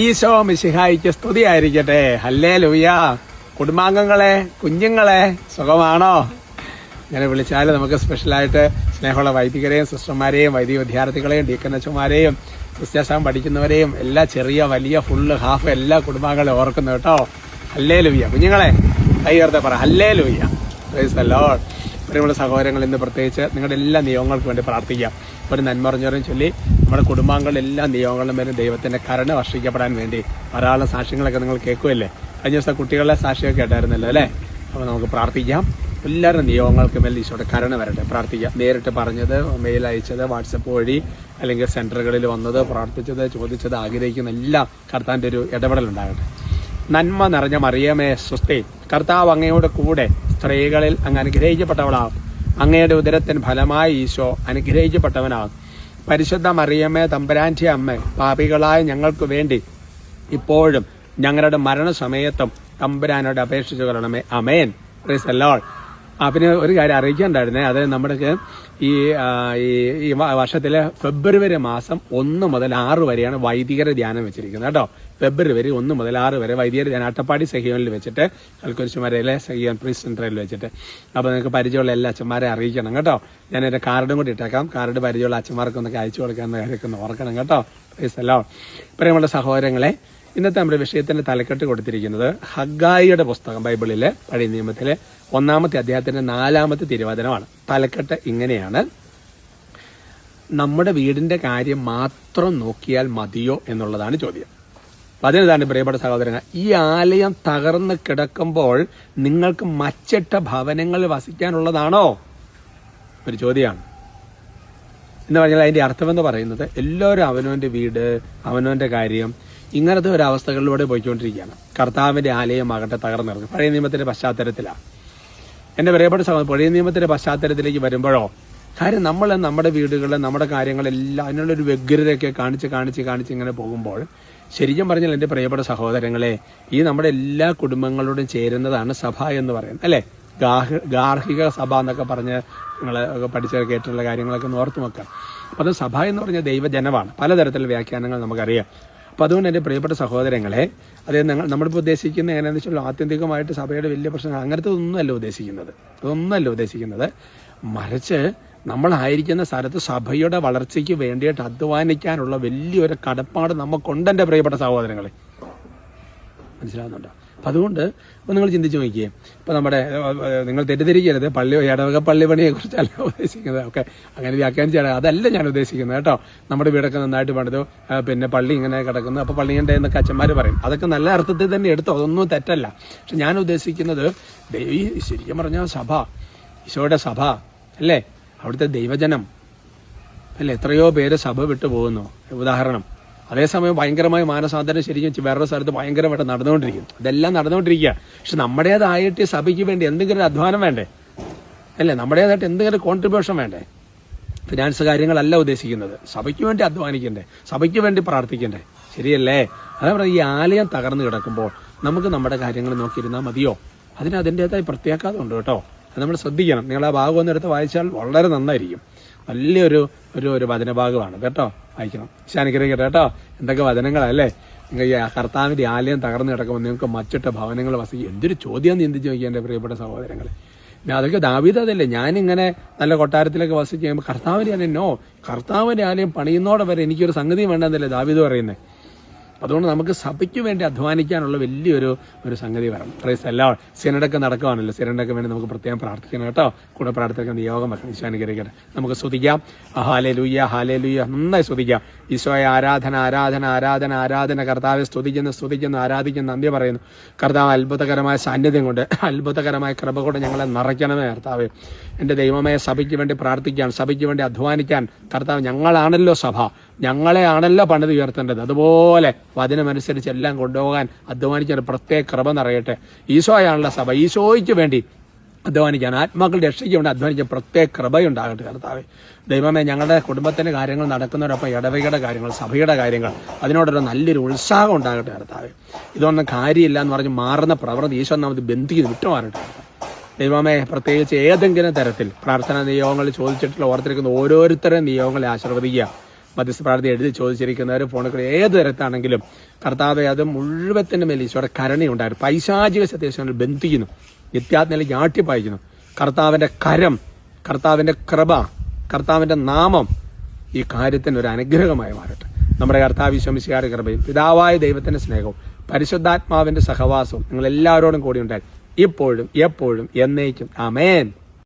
ഈശോ മിശിഹായിക്ക് സ്തുതിയായിരിക്കട്ടെ. ഹല്ലേ ലൂയ കുടുംബാംഗങ്ങളെ കുഞ്ഞുങ്ങളെ സുഖമാണോ? ഇങ്ങനെ വിളിച്ചാൽ നമുക്ക് സ്പെഷ്യലായിട്ട് സ്നേഹമുള്ള വൈദികരെയും സിസ്റ്റർമാരെയും വൈദിക വിദ്യാർത്ഥികളെയും ഡീക്കനച്ചുമാരെയും ക്രിസ്ത്യാസം പഠിക്കുന്നവരെയും എല്ലാ ചെറിയ വലിയ ഫുള്ള് ഹാഫ് എല്ലാ കുടുംബാംഗങ്ങളെ ഓർക്കുന്നു കേട്ടോ. ഹല്ലേ ലൂയ കുഞ്ഞുങ്ങളെ കൈ ഉയർത്തെ പറ. ഹല്ലേ ലൂയ പ്രിയമുള്ള സഹോദരങ്ങൾ ഇന്ന് പ്രത്യേകിച്ച് നിങ്ങളുടെ എല്ലാ നിയമങ്ങൾക്ക് വേണ്ടി പ്രാർത്ഥിക്കാം. ഒരു നന്മറിഞ്ഞവരും ചൊല്ലി നമ്മുടെ കുടുംബാംഗങ്ങളുടെ എല്ലാ നിയമങ്ങളിലും മേലും ദൈവത്തിന്റെ കരുണ വർഷിക്കപ്പെടാൻ വേണ്ടി ധാരാളം സാക്ഷ്യങ്ങളൊക്കെ നിങ്ങൾ കേൾക്കുമല്ലേ കഴിഞ്ഞ ദിവസം കുട്ടികളുടെ സാക്ഷിയൊക്കെ കേട്ടായിരുന്നല്ലോ അല്ലേ? അപ്പോൾ നമുക്ക് പ്രാർത്ഥിക്കാം. എല്ലാവരുടെ നിയോഗങ്ങൾക്ക് മേൽ ഈശോയുടെ കരുണ വരട്ടെ. പ്രാർത്ഥിക്കാം. നേരിട്ട് പറഞ്ഞത് മെയിൽ അയച്ചത് വാട്സപ്പ് വഴി അല്ലെങ്കിൽ സെന്ററുകളിൽ വന്നത് പ്രാർത്ഥിച്ചത് ചോദിച്ചത് ആഗ്രഹിക്കുന്ന എല്ലാം കർത്താന്റെ ഒരു ഇടപെടൽ ഉണ്ടാകട്ടെ. നന്മ നിറഞ്ഞ മറിയമേ സ്വസ്തി. കർത്താവ് അങ്ങയുടെ കൂടെ സ്ത്രീകളിൽ അങ്ങ് അനുഗ്രഹിക്കപ്പെട്ടവളാകും അങ്ങയുടെ ഉദരത്തിന് ഫലമായി ഈശോ അനുഗ്രഹിക്കപ്പെട്ടവനാകും പരിശുദ്ധ മറിയമ്മേ തമ്പരാന്റെ അമ്മ പാപികളായ ഞങ്ങൾക്ക് വേണ്ടി ഇപ്പോഴും ഞങ്ങളുടെ മരണസമയത്തും തമ്പുരാനോട് അപേക്ഷിച്ചു കൊള്ളണമേ. അമേൻ അല്ലോൾ ആ പിന്നെ ഒരു കാര്യം അറിയിക്കാണ്ടായിരുന്നേ അത് നമ്മുടെ ഈ ഈ വർഷത്തിലെ ഫെബ്രുവരി മാസം ഒന്ന് മുതൽ ആറ് വരെയാണ് വൈദികര ധ്യാനം വെച്ചിരിക്കുന്നത് കേട്ടോ. ഫെബ്രുവരി ഒന്ന് മുതൽ ആറ് വരെ വൈദികര ധ്യാനം. അട്ടപ്പാടി സഹിയോനിൽ വെച്ചിട്ട് കൽക്കുരിശുമരയിലെ സഹിയോൻ പ്രീസ് സെന്ററിൽ വെച്ചിട്ട്. അപ്പോൾ നിങ്ങൾക്ക് പരിചയമുള്ള എല്ലാ അച്ഛന്മാരെ അറിയിക്കണം കേട്ടോ. ഞാൻ എന്റെ കാർഡും കൂടി ഇട്ടേക്കാം. കാർഡ് പരിചയമുള്ള അച്ഛന്മാർക്കൊന്നൊക്കെ അയച്ചു കൊടുക്കാൻ കാര്യമൊക്കെ ഓർക്കണം കേട്ടോ. പ്രീസ് അല്ലോ പ്രിയമുള്ള സഹോദരങ്ങളെ ഇന്നത്തെ നമ്മുടെ വിഷയത്തിന്റെ തലക്കെട്ട് കൊടുത്തിരിക്കുന്നത് ഹഗായിയുടെ പുസ്തകം ബൈബിളിലെ പഴയ നിയമത്തിലെ ഒന്നാമത്തെ അദ്ദേഹത്തിന്റെ നാലാമത്തെ തിരുവചനമാണ്. തലക്കെട്ട് ഇങ്ങനെയാണ്. നമ്മുടെ വീടിന്റെ കാര്യം മാത്രം നോക്കിയാൽ മതിയോ? എന്നുള്ളതാണ് ചോദ്യം. അതിനിതാണ് പ്രിയപ്പെട്ട സഹോദരങ്ങൾ ഈ ആലയം തകർന്ന് കിടക്കുമ്പോൾ നിങ്ങൾക്ക് മച്ചിട്ട ഭവനങ്ങളിൽ വസിക്കാനുള്ളതാണോ? ഒരു ചോദ്യമാണ്. എന്ന് പറഞ്ഞാൽ അതിന്റെ അർത്ഥമെന്ന് പറയുന്നത് എല്ലാവരും അവനവന്റെ വീട് അവനവന്റെ കാര്യം ഇങ്ങനത്തെ ഒരു അവസ്ഥകളിലൂടെ പോയിക്കൊണ്ടിരിക്കുകയാണ്. കർത്താവിന്റെ ആലയമാകട്ടെ തകർന്നിറങ്ങും പഴയ നിയമത്തിന്റെ പശ്ചാത്തലത്തിലാണ്. എന്റെ പ്രിയപ്പെട്ട സഹോദരൻ പഴയ നിയമത്തിന്റെ പശ്ചാത്തലത്തിലേക്ക് വരുമ്പോഴോ കാര്യം നമ്മൾ നമ്മുടെ വീടുകളിൽ നമ്മുടെ കാര്യങ്ങളെല്ലാം അതിനുള്ള ഒരു വ്യഗ്രതയൊക്കെ കാണിച്ച് കാണിച്ച് കാണിച്ച് ഇങ്ങനെ പോകുമ്പോൾ ശരിക്കും പറഞ്ഞാൽ എന്റെ പ്രിയപ്പെട്ട സഹോദരങ്ങളെ ഈ നമ്മുടെ എല്ലാ കുടുംബങ്ങളോടും ചേരുന്നതാണ് സഭ എന്ന് പറയുന്നത് അല്ലേ? ഗാർഹ ഗാർഹിക സഭ എന്നൊക്കെ പറഞ്ഞ് നിങ്ങൾ പഠിച്ച കേട്ടിട്ടുള്ള കാര്യങ്ങളൊക്കെ ഓർത്തു നോക്കാം അപ്പം അത് സഭ എന്ന് പറഞ്ഞ ദൈവജനമാണ്. പലതരത്തിലുള്ള വ്യാഖ്യാനങ്ങൾ നമുക്കറിയാം. അപ്പോൾ അതുകൊണ്ട് എന്റെ പ്രിയപ്പെട്ട സഹോദരങ്ങളെ അതായത് ഞങ്ങൾ നമ്മളിപ്പോൾ ഉദ്ദേശിക്കുന്ന എങ്ങനെയാണെന്ന് വെച്ചാൽ ആത്യന്തികമായിട്ട് സഭയുടെ വലിയ പ്രശ്നം അങ്ങനത്തെ ഒന്നുമല്ല ഉദ്ദേശിക്കുന്നത്. അതൊന്നുമല്ല ഉദ്ദേശിക്കുന്നത്. മറിച്ച് നമ്മളായിരിക്കുന്ന സ്ഥലത്ത് സഭയുടെ വളർച്ചയ്ക്ക് വേണ്ടിയിട്ട് അധ്വാനിക്കാനുള്ള വലിയൊരു കടപ്പാട് നമുക്കുണ്ട് എന്റെ പ്രിയപ്പെട്ട സഹോദരങ്ങളെ. മനസ്സിലാവുന്നുണ്ടോ? അപ്പം അതുകൊണ്ട് ഇപ്പം നിങ്ങൾ ചിന്തിച്ച് നോക്കിയേ. ഇപ്പം നമ്മുടെ നിങ്ങൾ തെറ്റിദ്ധരിക്കരുത്. പള്ളി ഇടവക പള്ളി പണിയെ കുറിച്ചല്ല ഉദ്ദേശിക്കുന്നത്. ഓക്കെ അങ്ങനെ വ്യാഖ്യാനിച്ചാണ്. അതല്ല ഞാൻ ഉദ്ദേശിക്കുന്നത് കേട്ടോ. നമ്മുടെ വീടൊക്കെ നന്നായിട്ട് പണിതു. പിന്നെ പള്ളി ഇങ്ങനെ കിടക്കുന്നു. അപ്പോൾ ഉണ്ടേ എന്നൊക്കെ അച്ഛന്മാർ പറയും. അതൊക്കെ നല്ല അർത്ഥത്തിൽ തന്നെ എടുത്തോ. അതൊന്നും തെറ്റല്ല. പക്ഷെ ഞാൻ ഉദ്ദേശിക്കുന്നത് ഈ ശരിക്കും പറഞ്ഞാൽ സഭ ഈശോയുടെ സഭ അല്ലേ? അവിടുത്തെ ദൈവജനം അല്ലേ? എത്രയോ പേര് സഭ വിട്ടു പോകുന്നു. ഉദാഹരണം അതേസമയം ഭയങ്കരമായ മാനസാന്തരം ശരിക്കും വേറൊരു സ്ഥലത്ത് ഭയങ്കരമായിട്ട് നടന്നുകൊണ്ടിരിക്കും ഇതെല്ലാം നടന്നുകൊണ്ടിരിക്കുക. പക്ഷെ നമ്മുടേതായിട്ട് സഭയ്ക്ക് വേണ്ടി എന്തെങ്കിലും ഒരു അധ്വാനം വേണ്ടേ? അല്ലേ? നമ്മുടേതായിട്ട് എന്തെങ്കിലും കോൺട്രിബ്യൂഷൻ വേണ്ടേ? ഫിനാൻസ് കാര്യങ്ങളല്ല ഉദ്ദേശിക്കുന്നത്. സഭയ്ക്ക് വേണ്ടി അധ്വാനിക്കണ്ടേ? സഭയ്ക്ക് വേണ്ടി പ്രാർത്ഥിക്കണ്ടേ? ശരിയല്ലേ? അതാ ഈ ആലയം തകർന്നു കിടക്കുമ്പോൾ നമുക്ക് നമ്മുടെ കാര്യങ്ങൾ നോക്കിയിരുന്നാൽ മതിയോ? അതിന് അതിന്റെതായ ഉണ്ട് കേട്ടോ. അത് നമ്മൾ ശ്രദ്ധിക്കണം. നിങ്ങൾ ആ ഭാഗം ഒന്നെടുത്ത് വായിച്ചാൽ വളരെ നന്നായിരിക്കും. വലിയൊരു ഒരു ഒരു വചനഭാഗമാണ് കേട്ടോ. വായിക്കണം. ശാനിക്കറിക്കട്ടെ കേട്ടോ എന്തൊക്കെ വചനങ്ങളല്ലേ നിങ്ങൾ ഈ കർത്താവിന്റെ ആലയം തകർന്നു കിടക്കുമ്പോൾ നിങ്ങൾക്ക് മറ്റിട്ട ഭവനങ്ങൾ വസിക്കും. എന്തൊരു ചോദ്യം ചിന്തിച്ച് നോക്കിയാൽ എന്റെ പ്രിയപ്പെട്ട സഹോദരങ്ങളെ? അതൊക്കെ ദാവീദ് അതല്ലേ. ഞാനിങ്ങനെ നല്ല കൊട്ടാരത്തിലൊക്കെ വസിച്ച് കഴിയുമ്പോൾ കർത്താവിന്റെ ആലയം നോ. കർത്താവിന്റെ ആലയം പണിയുന്നോടെ വരെ എനിക്കൊരു സംഗതി വേണ്ടെന്നല്ലേ ദാവീദ് പറയുന്നത് അതുകൊണ്ട് നമുക്ക് സഭയ്ക്ക് വേണ്ടി അധ്വാനിക്കാനുള്ള വലിയൊരു ഒരു സംഗതി വരണം പ്രൈസ് എല്ലാ സിനഡൊക്കെ നടക്കുവാണല്ലോ. സിനഡൊക്കെ വേണ്ടി നമുക്ക് പ്രത്യേകം പ്രാർത്ഥിക്കണം കേട്ടോ. കൂടെ പ്രാർത്ഥിക്കുന്ന യോഗം വെക്കണം ഈശോ അനുഗ്രഹിക്കട്ടെ. നമുക്ക് സ്തുതിക്കാം. ഹാലേ ലൂയ്യ ഹാലേ ലൂയ്യ നന്നായി സ്തുതിക്കാം. ഈശോയെ ആരാധന ആരാധന ആരാധന ആരാധന. കർത്താവെ സ്തുതിക്കുന്നു സ്തുതിക്കുന്നു ആരാധിക്കുന്നു. നന്ദി പറയുന്നു. കർത്താവ് അത്ഭുതകരമായ സാന്നിധ്യം കൊണ്ട് അത്ഭുതകരമായ കൃപ കൊണ്ട് ഞങ്ങളെ നിറയ്ക്കണമേ കർത്താവ്. എന്റെ ദൈവമായ സഭയ്ക്ക് വേണ്ടി പ്രാർത്ഥിക്കാൻ സഭയ്ക്ക് വേണ്ടി അധ്വാനിക്കാൻ കർത്താവ് ഞങ്ങളാണല്ലോ സഭ. ഞങ്ങളെയാണല്ലോ പണിത് ഉയർത്തേണ്ടത്. അതുപോലെ വചനമനുസരിച്ച് എല്ലാം കൊണ്ടുപോകാൻ അധ്വാനിക്കാൻ ഒരു പ്രത്യേക കൃപ നിറയട്ടെ. ഈശോയാണല്ലോ സഭ. ഈശോയ്ക്ക് വേണ്ടി അധ്വാനിക്കാൻ ആത്മാക്കളുടെ രക്ഷയ്ക്ക് വേണ്ടി അധ്വാനിക്കാൻ പ്രത്യേക കൃപയുണ്ടാകട്ടെ കർത്താവെ. ദൈവമേ ഞങ്ങളുടെ കുടുംബത്തിന്റെ കാര്യങ്ങൾ നടക്കുന്നവരൊപ്പം ഇടവകയുടെ കാര്യങ്ങൾ സഭയുടെ കാര്യങ്ങൾ അതിനോടൊരു നല്ലൊരു ഉത്സാഹം ഉണ്ടാകട്ടെ കർത്താവെ. ഇതൊന്നും കാര്യമില്ല എന്ന് പറഞ്ഞ് മാറുന്ന പ്രവൃത്തി ഈശോ നമുക്ക് ബന്ധിക്ക് വിട്ടുമാറട്ടെ ദൈവമേ പ്രത്യേകിച്ച് ഏതെങ്കിലും തരത്തിൽ പ്രാർത്ഥനാ നിയോഗങ്ങൾ ചോദിച്ചിട്ടുള്ള ഓർത്തിരിക്കുന്ന ഓരോരുത്തരുടെ നിയോഗങ്ങളെ ആശീർവദിക്കുക. മധ്യസ്ഥ പ്രാർത്ഥന എഴുതി ചോദിച്ചിരിക്കുന്നവർ ഫോണിൽ കൂടി ഏത് തരത്താണെങ്കിലും കർത്താവെ അത് മുഴുവത്തിന്റെ മേൽ ഈശോയുടെ കരുണയുണ്ടായിരുന്നു. പൈശാചിക സത്യാശങ്ങൾ ബന്ധിക്കുന്നു. നിത്യാത്മയിലേക്ക് ആട്ടിപ്പായിക്കുന്നു കർത്താവിന്റെ കരം കർത്താവിന്റെ കൃപ കർത്താവിന്റെ നാമം ഈ കാര്യത്തിന് ഒരു അനുഗ്രഹമായി മാറട്ടെ. നമ്മുടെ കർത്താവ് വിശ്വമിശികാരുടെ കൃപയും പിതാവായ ദൈവത്തിന്റെ സ്നേഹവും പരിശുദ്ധാത്മാവിന്റെ സഹവാസവും നിങ്ങൾ എല്ലാവരോടും കൂടി ഉണ്ടായി ഇപ്പോഴും എപ്പോഴും എന്നേക്കും. ആമേൻ.